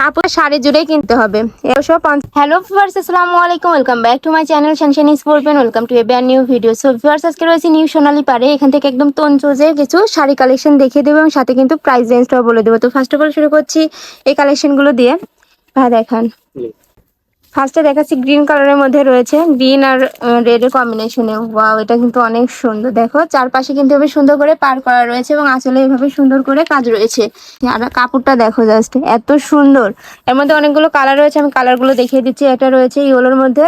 কাপড় শাড়ি জুড়ে কিনতে হবে। হ্যালো ফিভার্স আসসালামু আলাইকুম welcome back to my channel Shanshani is বলবেন welcome to a brand new video so fevers আজকে রয়েছে নিউ সোনালি পারে এখান থেকে একদম তঞ্চুজের কিছু শাড়ি কালেকশন দেখিয়ে দেবো এবং সাথে কিন্তু প্রাইস রেঞ্জটাও বলে দেবো। তো ফার্স্ট অফ অল শুরু করছি এই কালেকশনগুলো দিয়ে। ভাই, দেখান। ফার্স্টে দেখাচ্ছি গ্রিন কালারের মধ্যে রয়েছে। গ্রিন আর রেড এর কম্বিনেশনে ওয়াও এটা কিন্তু অনেক সুন্দর। দেখো চারপাশে কিন্তু এভাবে সুন্দর করে পার করা রয়েছে এবং আঁচলে এভাবে সুন্দর করে কাজ রয়েছে। আর কাপড়টা দেখো জাস্ট এত সুন্দর। এর মধ্যে অনেকগুলো কালার রয়েছে আমি কালারগুলো দেখিয়ে দিচ্ছি। এটা রয়েছে ইয়েলোর মধ্যে।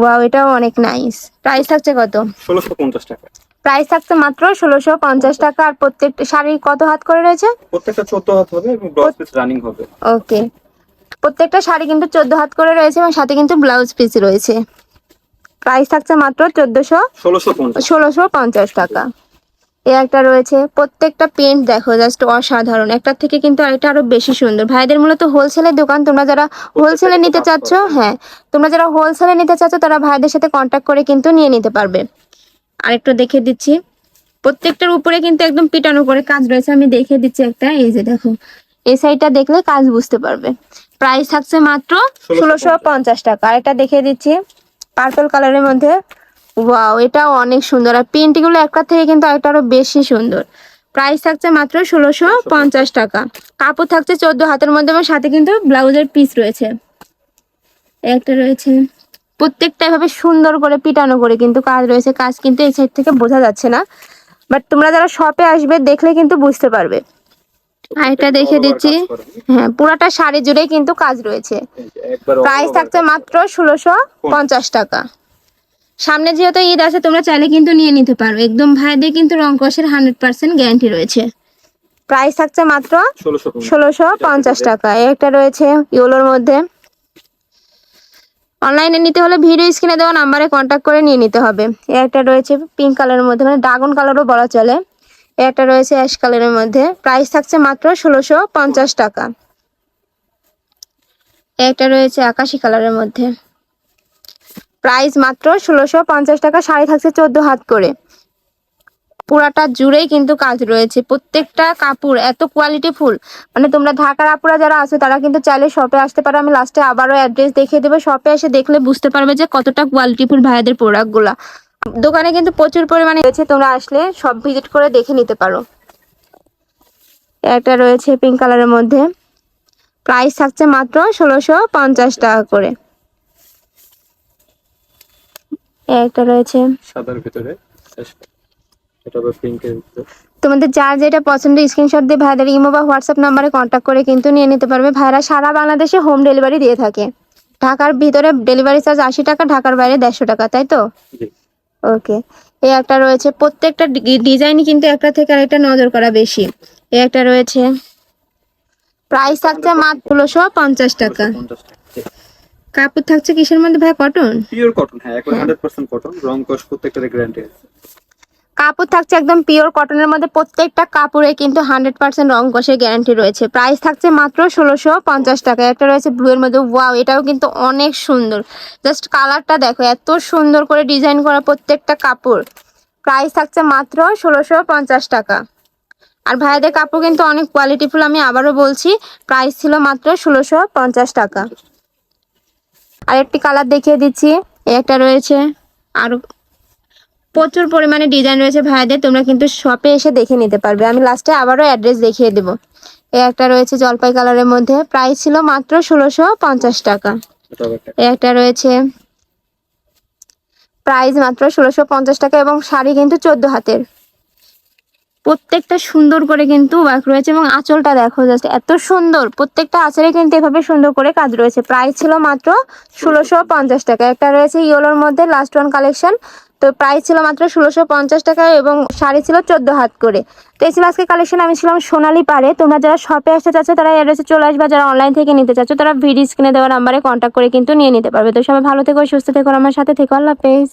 ওয়াও এটাও অনেক নাইস প্রাইস থাকছে কত? ষোলোশো পঞ্চাশ টাকা। প্রাইস থাকছে মাত্র ষোলোশো পঞ্চাশ টাকা। আর প্রত্যেকটা শাড়ি কত হাত করে রয়েছে? প্রত্যেকটা চোদ্দ হাত হবে এবং ব্লাউজ পিস রানিং হবে। ওকে প্রত্যেকটা শাড়ি কিন্তু চোদ্দ হাত করে রয়েছে এবং সাথে কিন্তু ব্লাউজ পিস রয়েছে। প্রাইস থাকছে মাত্র চোদ্দশো ষোলোশো পঞ্চাশ। টাকা। এ একটা রয়েছে প্রত্যেকটা প্রিন্ট দেখো জাস্ট অসাধারণ। একটার থেকে কিন্তু আরেকটা আরও বেশি সুন্দর। ভাইদের মূলত হোলসেলের দোকান তোমরা যারা হোলসেলে নিতে চাচ্ছ হ্যাঁ তোমরা যারা হোলসেলে নিতে চাচ্ছ তারা ভাইদের সাথে কন্ট্যাক্ট করে কিন্তু নিয়ে নিতে পারবে। আরেকটু দেখে দিচ্ছি। প্রত্যেকটার উপরে কিন্তু একদম পিটানো করে কাজ রয়েছে। আমি দেখে দিচ্ছি একটা এই যে দেখো এই সাইডটা দেখলে কাজ বুঝতে পারবে। প্রাইস থাকছে মাত্র ষোলোশো পঞ্চাশ টাকা। আরেকটা দেখে দিচ্ছি। পার্পল কালারের মধ্যে। ওয়াও এটাও অনেক সুন্দর। আর প্রিন্টগুলো একটা থেকে কিন্তু আরেকটা আরও বেশি সুন্দর। প্রাইস থাকছে মাত্র ষোলোশো পঞ্চাশ টাকা। কাপড় থাকছে চোদ্দ হাতের মধ্যে এবং সাথে কিন্তু ব্লাউজের পিস রয়েছে। একটা রয়েছে। প্রত্যেকটা এভাবে সুন্দর করে পিটানো করে কিন্তু কাজ রয়েছে। কাজ কিন্তু এই সাইড থেকে বোঝা যাচ্ছে না। বাট তোমরা যারা শপে আসবে, দেখলে কিন্তু বুঝতে পারবে। আর এটা দেখে দিচ্ছি। হ্যাঁ পুরাটা শাড়ি জুড়েই কিন্তু কাজ রয়েছে। প্রাইস থাকছে মাত্র ষোলোশো পঞ্চাশ টাকা। সামনে যেহেতু ঈদ আছে তোমরা চাইলে কিন্তু নিয়ে নিতে পারো। একদম ভাইদের কিন্তু রং কষের হান্ড্রেড পার্সেন্ট গ্যারান্টি রয়েছে। প্রাইস থাকছে মাত্র ষোলোশো ষোলোশো পঞ্চাশ টাকা। একটা রয়েছে ইউলোর মধ্যে। অনলাইনে নিতে হলে ভিডিও স্ক্রিনে দেওয়া নাম্বারে কন্ট্যাক্ট করে নিয়ে নিতে হবে। একটা রয়েছে পিঙ্ক কালারের মধ্যে মানে ড্রাগন কালারও বলা চলে। একটা রয়েছে অ্যাশ কালারের মধ্যে। প্রাইস থাকছে মাত্র ষোলোশো পঞ্চাশ টাকা। এটা রয়েছে আকাশি কালারের মধ্যে। প্রাইস মাত্র ষোলোশো পঞ্চাশ টাকা, শাড়ি থাকছে চোদ্দ হাত করে। পুরাটা জুড়েই কিন্তু কাজ রয়েছে। প্রত্যেকটা কাপড় এত কোয়ালিটি ফুল। মানে তোমরা ঢাকার আপুরা যারা আছো, তারা কিন্তু চাইলে শপে আসতে পারো। আমি লাস্টে আবারও অ্যাড্রেস দেখিয়ে দেবো। শপে এসে দেখলে বুঝতে পারবে যে কতটা কোয়ালিটি ফুল ভাইয়াদের প্রোডাক্টগুলা দোকানে কিন্তু প্রচুর পরিমাণে রয়েছে তোমরা আসলে সব ভিজিট করে দেখে নিতে পারো। একটা রয়েছে পিঙ্ক কালারের মধ্যে। প্রাইস থাকছে মাত্র ষোলোশো পঞ্চাশ টাকা করে। একটা রয়েছে। সাদার ভিতরে। তোমাদের যার যেটা পছন্দ স্ক্রিনশট দিয়ে ভাইদের ইমো বা হোয়াটসঅ্যাপ নাম্বারে কন্ট্যাক্ট করে কিন্তু নিয়ে নিতে পারবে। ভাইরা সারা বাংলাদেশে হোম ডেলিভারি দিয়ে থাকে। ঢাকার ভিতরে ডেলিভারি চার্জ আশি টাকা ঢাকার বাইরে দেড়শো টাকা তাই তো? ওকে এই একটা রয়েছে। প্রত্যেকটা ডিজাইনই কিন্তু একটা থেকে আরেকটা নজর করা বেশি। এই একটা রয়েছে। প্রাইস থাকছে মাত্র ষোলোশো পঞ্চাশ টাকা। কাপড় থাকছে কিসের মধ্যে ভাই কটন পিওর কটন হ্যাঁ একবার হান্ড্রেড পার্সেন্ট কটন রং কস প্রত্যেকটা গ্যারান্টি আছে। কাপড় থাকছে একদম পিওর কটনের মধ্যে। প্রত্যেকটা কাপড়ে কিন্তু হান্ড্রেড পার্সেন্ট রং কষের গ্যারান্টি রয়েছে। প্রাইস থাকছে মাত্র ষোলোশো পঞ্চাশ টাকা। একটা রয়েছে ব্লু এর মধ্যে। ওয়াও এটাও কিন্তু অনেক সুন্দর। জাস্ট কালারটা দেখো, এত সুন্দর করে ডিজাইন করা প্রত্যেকটা কাপড়। প্রাইস থাকছে মাত্র ষোলোশো পঞ্চাশ টাকা। আর ভাইয়াদের কাপড় কিন্তু অনেক কোয়ালিটিফুল আমি আবারও বলছি প্রাইস ছিল মাত্র ষোলোশো পঞ্চাশ টাকা। আর একটি কালার দেখিয়ে দিচ্ছি। একটা রয়েছে আরও প্রচুর পরিমাণে ডিজাইন রয়েছে ভাইদের তোমরা কিন্তু শপে এসে দেখে নিতে পারবে। আমি লাস্টে আবারও অ্যাড্রেস দেখিয়ে দেব। এই একটা রয়েছে জলপাই কালারের মধ্যে। প্রাইস ছিল মাত্র ষোলোশো পঞ্চাশ টাকা। এই একটা রয়েছে প্রাইস মাত্র ষোলোশো পঞ্চাশ টাকা এবং শাড়ি কিন্তু চোদ্দ হাতের। প্রত্যেকটা সুন্দর করে কিন্তু ওয়ার্ক রয়েছে এবং আঁচলটা দেখো জাস্ট এত সুন্দর। প্রত্যেকটা আঁচলে কিন্তু এভাবে সুন্দর করে কাজ রয়েছে। প্রাইস ছিল মাত্র ষোলোশো পঞ্চাশ টাকা। একটা রয়েছে ইয়েলোর মধ্যে লাস্ট ওয়ান কালেকশন তো প্রাইস ছিল মাত্র ষোলোশো পঞ্চাশ টাকা এবং শাড়ি ছিল চোদ্দ হাত করে। তো এই ছিল আজকে কালেকশন আমি ছিলাম সোনালি পারে তোমরা যারা শপে আসতে চাচ্ছ, তারা অ্যাড্রেসে চলে আসবে। যারা অনলাইন থেকে নিতে চাচ্ছ, তারা ভিডিও স্ক্রিনে দেওয়া নাম্বারে কন্ট্যাক্ট করে কিন্তু নিয়ে নিতে পারবে। তো সবাই ভালো থেকো, সুস্থ থেকো আমার সাথে থেকো। আল্লাহ হাফেজ।